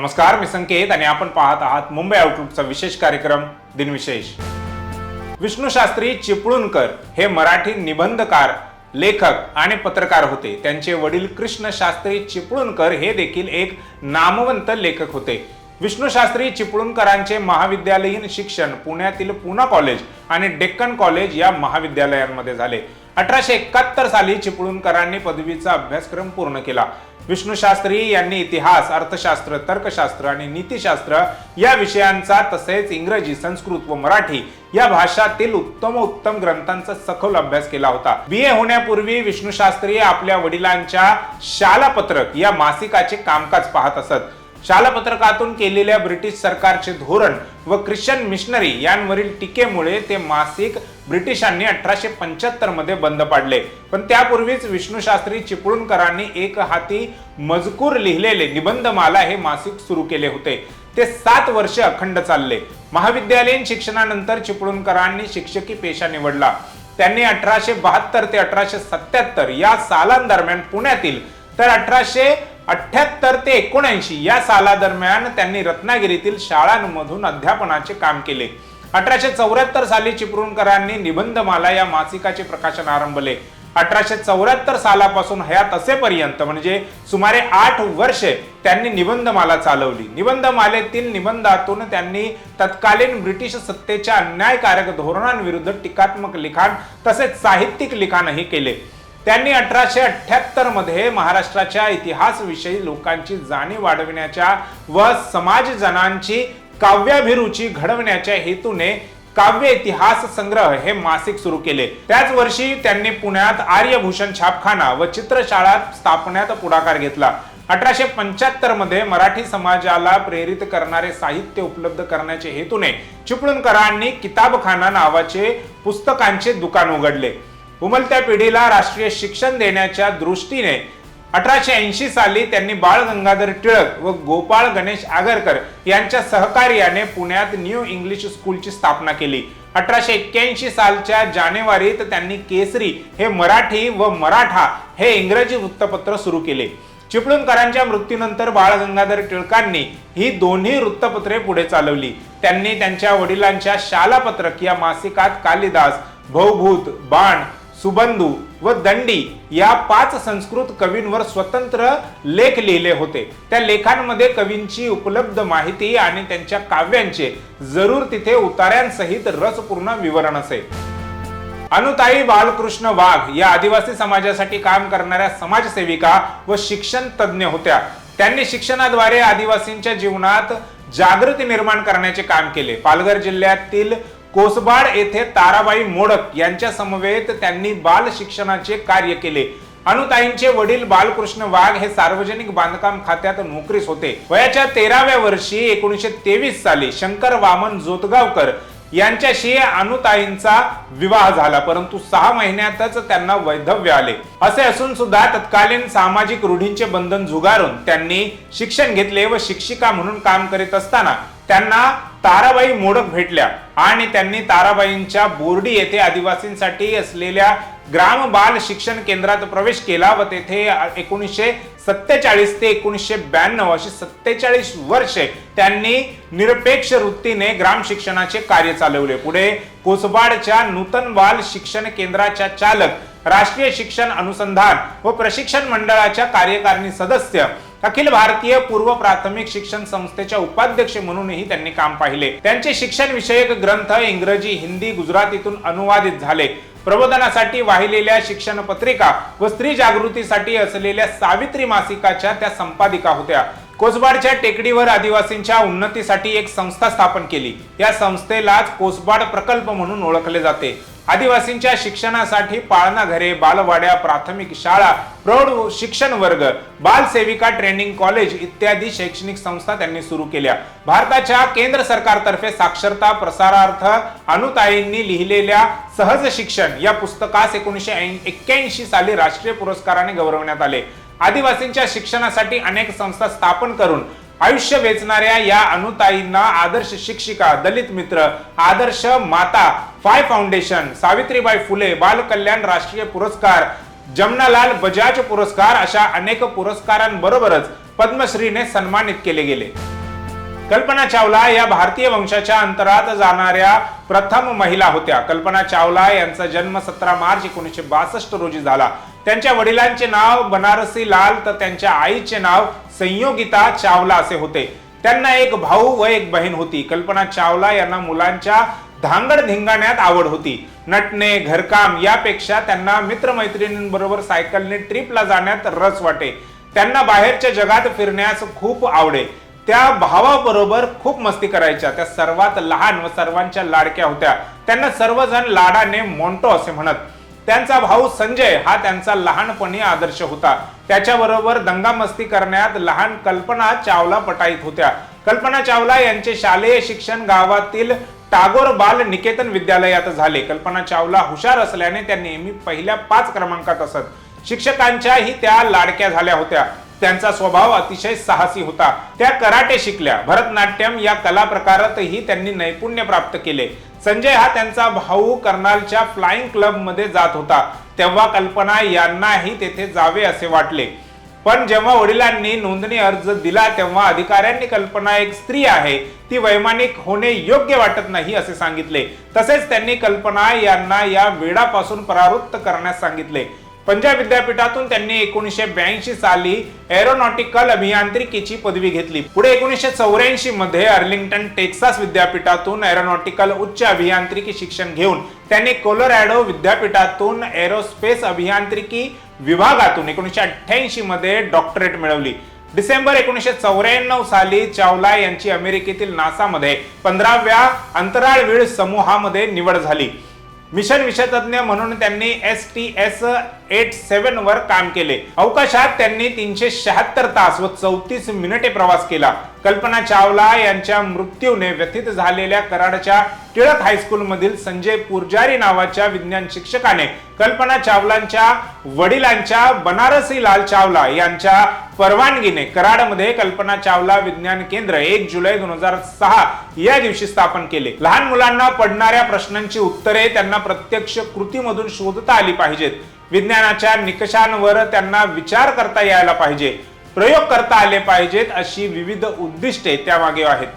नमस्कार मी संकेत आणि आपण पाहत आहात मुंबई आउटलुकचा विशेष कार्यक्रम दिनविशेष. विष्णू शास्त्री चिपळूणकर हे मराठी निबंधकार लेखक आणि पत्रकार होते. त्यांचे वडील कृष्ण शास्त्री चिपळूणकर हे देखील एक नामवंत लेखक होते. विष्णू शास्त्री चिपळूणकरांचे महाविद्यालयीन शिक्षण पुण्यातील पूना कॉलेज आणि डेक्कन कॉलेज या महाविद्यालयांमध्ये झाले. अठराशे एकाहत्तर साली चिपळूणकरांनी पदवीचा अभ्यासक्रम पूर्ण केला. विष्णू शास्त्री यांनी इतिहास अर्थशास्त्र तर्कशास्त्र आणि नीतिशास्त्र या विषयांचा तसेच इंग्रजी संस्कृत व मराठी या भाषातील उत्तम उत्तम ग्रंथांचा सखोल अभ्यास केला होता. बी ए होण्यापूर्वी विष्णू शास्त्री आपल्या वडिलांच्या शालापत्रक या मासिकाचे कामकाज पाहत असत. शालपत्रकातून केलेल्या ब्रिटिश सरकारचे धोरण व ख्रिश्चन मिशनरी यांवरील टीकेमुळे ते मासिक ब्रिटिशांनी अठराशे पंच्याहत्तरमध्ये बंद पाडले. पण त्यापूर्वीच विष्णूशास्त्री चिपळूणकरांनी एक हाती मजकूर लिहिलेले निबंधमाला हे मासिक सुरू केले होते. ते सात वर्ष अखंड चालले. महाविद्यालयीन शिक्षणानंतर चिपळूणकरांनी शिक्षकी पेशा निवडला. त्यांनी अठराशे बहात्तर ते अठराशे सत्याहत्तर या सालांदरम्यान पुण्यातील तर अठराशे अठ्याहत्तर ते एकोणऐंशी या सालादरम्यान त्यांनी रत्नागिरीतील शाळांमधून अध्यापनाचे काम केले. अठराशे चौऱ्याहत्तर साली चिपळूणकरांनी निबंधमाला या मासिकाचे प्रकाशन आरंभले. अठराशे चौऱ्याहत्तर सालापासून हयात असेपर्यंत म्हणजे सुमारे आठ वर्षे त्यांनी निबंधमाला चालवली. निबंधमालेतील निबंधातून त्यांनी तत्कालीन ब्रिटिश सत्तेच्या अन्यायकारक धोरणांविरुद्ध टीकात्मक लिखाण तसेच साहित्यिक लिखाणही केले. त्यांनी अठराशे अठ्याहत्तरमध्ये महाराष्ट्राच्या इतिहासविषयी लोकांची जाणीव वाढविण्याच्या व समाजजनांची काव्याभिरुची घडवण्याच्या हेतूने काव्य इतिहास संग्रह हे मासिक सुरू केले. त्याच वर्षी त्यांनी पुण्यात आर्यभूषण छापखाना व चित्रशाळा स्थापण्यात पुढाकार घेतला. अठराशे पंच्याहत्तरमध्ये मराठी समाजाला प्रेरित करणारे साहित्य उपलब्ध करण्याच्या हेतूने चिपळूणकरांनी किताबखाना नावाचे पुस्तकांचे दुकान उघडले. उमलत्या पिढीला राष्ट्रीय शिक्षण देण्याच्या दृष्टीने अठराशे ऐंशी साली त्यांनी बाळ गंगाधर टिळक व गोपाळ गणेश आगरकर यांच्या सहकार्याने पुण्यात न्यू इंग्लिश स्कूलची स्थापना केली. अठराशे एक्क्याऐंशी सालच्या जानेवारीत त्यांनी केसरी हे मराठी व मराठा हे इंग्रजी वृत्तपत्र सुरू केले. चिपळूणकरांच्या मृत्यूनंतर बाळ गंगाधर टिळकांनी ही दोन्ही वृत्तपत्रे पुढे चालवली. त्यांनी त्यांच्या वडिलांच्या शालापत्रक या मासिकात कालिदास भौभूत बाण सुबंधू व दंडी या पाच संस्कृत कवींवर स्वतंत्र लेख लिहिले होते. त्या लेखांमध्ये कवींची उपलब्ध माहिती आणि त्यांच्या काव्यांचे जरूर तिथे उतार्यांसहित रसपूर्ण विवरण असे अनुताई बालकृष्ण वाघ या आदिवासी समाजासाठी काम करणाऱ्या समाजसेविका व शिक्षण तज्ज्ञ होत्या. त्यांनी शिक्षणाद्वारे आदिवासींच्या जीवनात जागृती निर्माण करण्याचे काम केले. पालघर जिल्ह्यातील कोसबाड येथे ताराबाई मोडक यांच्या समवेत त्यांनी बाल शिक्षणाचे कार्य केले. अनुताईंचे वडील बालकृष्ण वाघ हे सार्वजनिक बांधकाम खात्यात नोकरीस होते. वयाच्या तेराव्या वर्षी एकोणीसशे तेवीस साली शंकर वामन जोतगावकर यांच्याशी अनुताईंचा विवाह झाला. परंतु सहा महिन्यातच त्यांना वैधव्य आले. असे असून सुद्धा तत्कालीन सामाजिक रूढींचे बंधन झुगारून त्यांनी शिक्षण घेतले व शिक्षिका म्हणून काम करीत असताना त्यांना ताराबाई मोडक भेटल्या आणि त्यांनी ताराबाईंच्या बोर्डी येथे आदिवासींसाठी असलेल्या ग्राम बाल शिक्षण केंद्रात प्रवेश केला व तेथे एकोणीसशे सत्तेचाळीस ते एकोणीसशे ब्याण्णव अशी सत्तेचाळीस वर्षे त्यांनी निरपेक्ष वृत्तीने ग्राम शिक्षणाचे कार्य चालवले. पुढे कोसबाडच्या नूतन बाल शिक्षण केंद्राच्या चालक राष्ट्रीय शिक्षण अनुसंधान व प्रशिक्षण मंडळाच्या कार्यकारिणी सदस्य अखिल भारतीय पूर्व प्राथमिक शिक्षण संस्थेच्या उपाध्यक्ष म्हणूनही त्यांनी काम पाहिले. त्यांचे शिक्षण विषयक ग्रंथ इंग्रजी हिंदी गुजरातीतून अनुवादित झाले. प्रबोधनासाठी वाहिलेल्या शिक्षण पत्रिका व स्त्री जागृतीसाठी असलेल्या सावित्री मासिकाच्या त्या संपादिका होत्या. कोसबाडच्या टेकडीवर आदिवासींच्या उन्नतीसाठी एक संस्था स्थापन केली. या संस्थेलाच कोसबाड प्रकल्प म्हणून ओळखले जाते. आदिवासींच्या शिक्षणासाठी पाळणा घरे बालवाड्या प्राथमिक शाळा प्रौढ शिक्षण वर्ग बालसेविका ट्रेनिंग कॉलेज इत्यादी शैक्षणिक संस्था त्यांनी सुरू केल्या. भारताच्या केंद्र सरकारतर्फे साक्षरता प्रसारार्थ अनुताईंनी लिहिलेल्या सहज शिक्षण या पुस्तकास एकोणीसशे एक्क्याऐंशी साली राष्ट्रीय पुरस्काराने गौरवण्यात आले. आदिवासींच्या शिक्षणासाठी अनेक संस्था स्थापन करून आयुष्य वेचणाऱ्या या अनुताईंना आदर्श शिक्षिका दलित मित्र आदर्श माता फाय फाउंडेशन सावित्रीबाई फुले बाल कल्याण राष्ट्रीय पुरस्कार जमनालाल बजाज पुरस्कार अशा अनेक पुरस्कारांबरोबरच पद्मश्रीने सन्मानित केले गेले. कल्पना चावला या भारतीय वंशाच्या अंतरात जाणाऱ्या प्रथम महिला होत्या. कल्पना चावला यांचा जन्म सतरा मार्च एकोणीसशे बासष्ट रोजी झाला. त्यांच्या वडिलांचे नाव बनारसी लाल तर त्यांच्या आईचे नाव संयोगिता चावला असे होते. त्यांना एक भाऊ व एक बहीण होती. कल्पना चावला यांना मुलांच्या धांगड धिंगाण्यात आवड होती. नटणे घरकाम यापेक्षा त्यांना मित्रमैत्रिणींबरोबर सायकलने ट्रिपला जाण्यात रस वाटे. त्यांना बाहेरच्या जगात फिरण्यास खूप आवडे. त्या भावाबरोबर खूप मस्ती करायच्या. त्या सर्वात लहान व सर्वांच्या लाडक्या होत्या. त्यांना सर्वजण लाडाने मोंटो असे म्हणत. त्यांचा भाऊ संजय हा त्यांचा लहानपणी आदर्श होता. त्याच्याबरोबर दंगामस्ती करण्यात लहान कल्पना चावला पटाईत होत्या. कल्पना चावला यांचे शालेय शिक्षण गावातील टागोर बाल निकेतन विद्यालयात झाले. कल्पना चावला हुशार असल्याने त्या नेहमी पहिल्या पाच क्रमांकात असत. शिक्षकांच्याही त्या लाडक्या झाल्या होत्या. त्यांचा स्वभाव अतिशय साहसी होता. त्या कराटे शिकल्या. भरतनाट्यम या कला प्रकारातही त्यांनी नैपुण्य प्राप्त केले. संजय हा त्यांचा भाऊ कर्नालच्या फ्लाइंग क्लबमध्ये जात होता. तेव्हा कल्पना यांनाही तेथे जावे असे वाटले. पण जेव्हा वडिलांनी नोंदणी अर्ज दिला तेव्हा अधिकाऱ्यांनी कल्पना एक स्त्री आहे. ती वैमानिक होणे योग्य वाटत नाही असे सांगितले. तसेच त्यांनी कल्पना यांना या वेडापासून परावृत्त करण्यास सांगितले. पंजाब विद्यापीठातून त्यांनी एकोणीसशे ब्याऐंशी साली एरोनॉटिकल अभियांत्रिकीची पदवी घेतली. पुढे एकोणीसशे चौऱ्याऐंशी मध्ये अर्लिंग्टन टेक्सास विद्यापीठातून एरोनॉटिकल उच्च अभियांत्रिकी शिक्षण घेऊन त्यांनी कोलोरॅडो विद्यापीठातून एरोस्पेस अभियांत्रिकी विभागातून एकोणीसशे अठ्ठ्याऐंशी मध्ये डॉक्टरेट मिळवली. डिसेंबर एकोणीसशे चौऱ्याण्णव साली चावला यांची अमेरिकेतील नासामध्ये पंधराव्या अंतराळवीळ समूहामध्ये निवड झाली. मिशन विषयतज्ञ म्हणून त्यांनी S T S eight seven वर काम केले. अवकाशात त्यांनी तीनशे शहात्तर तास व चौतीस मिनिटे प्रवास केला. कल्पना चावला यांच्या मृत्यूने व्यथित झालेल्या कराडच्या टिळक हायस्कूल मधील संजय पुरजारी नावाच्या विज्ञान शिक्षकाने कल्पना चावलांच्या वडिलांच्या बनारसी लाल चावला यांच्या परवानगीने कराडमध्ये कल्पना चावला विज्ञान केंद्र एक जुलै दोन हजार सहा या दिवशी स्थापन केले. लहान मुलांना पडणाऱ्या प्रश्नांची उत्तरे त्यांना प्रत्यक्ष कृतीमधून शोधता आली पाहिजेत. विज्ञानाच्या निकषांवर त्यांना विचार करता यायला पाहिजे. प्रयोग करता आले पाहिजेत अशी विविध उद्दिष्टे त्यामागे आहेत.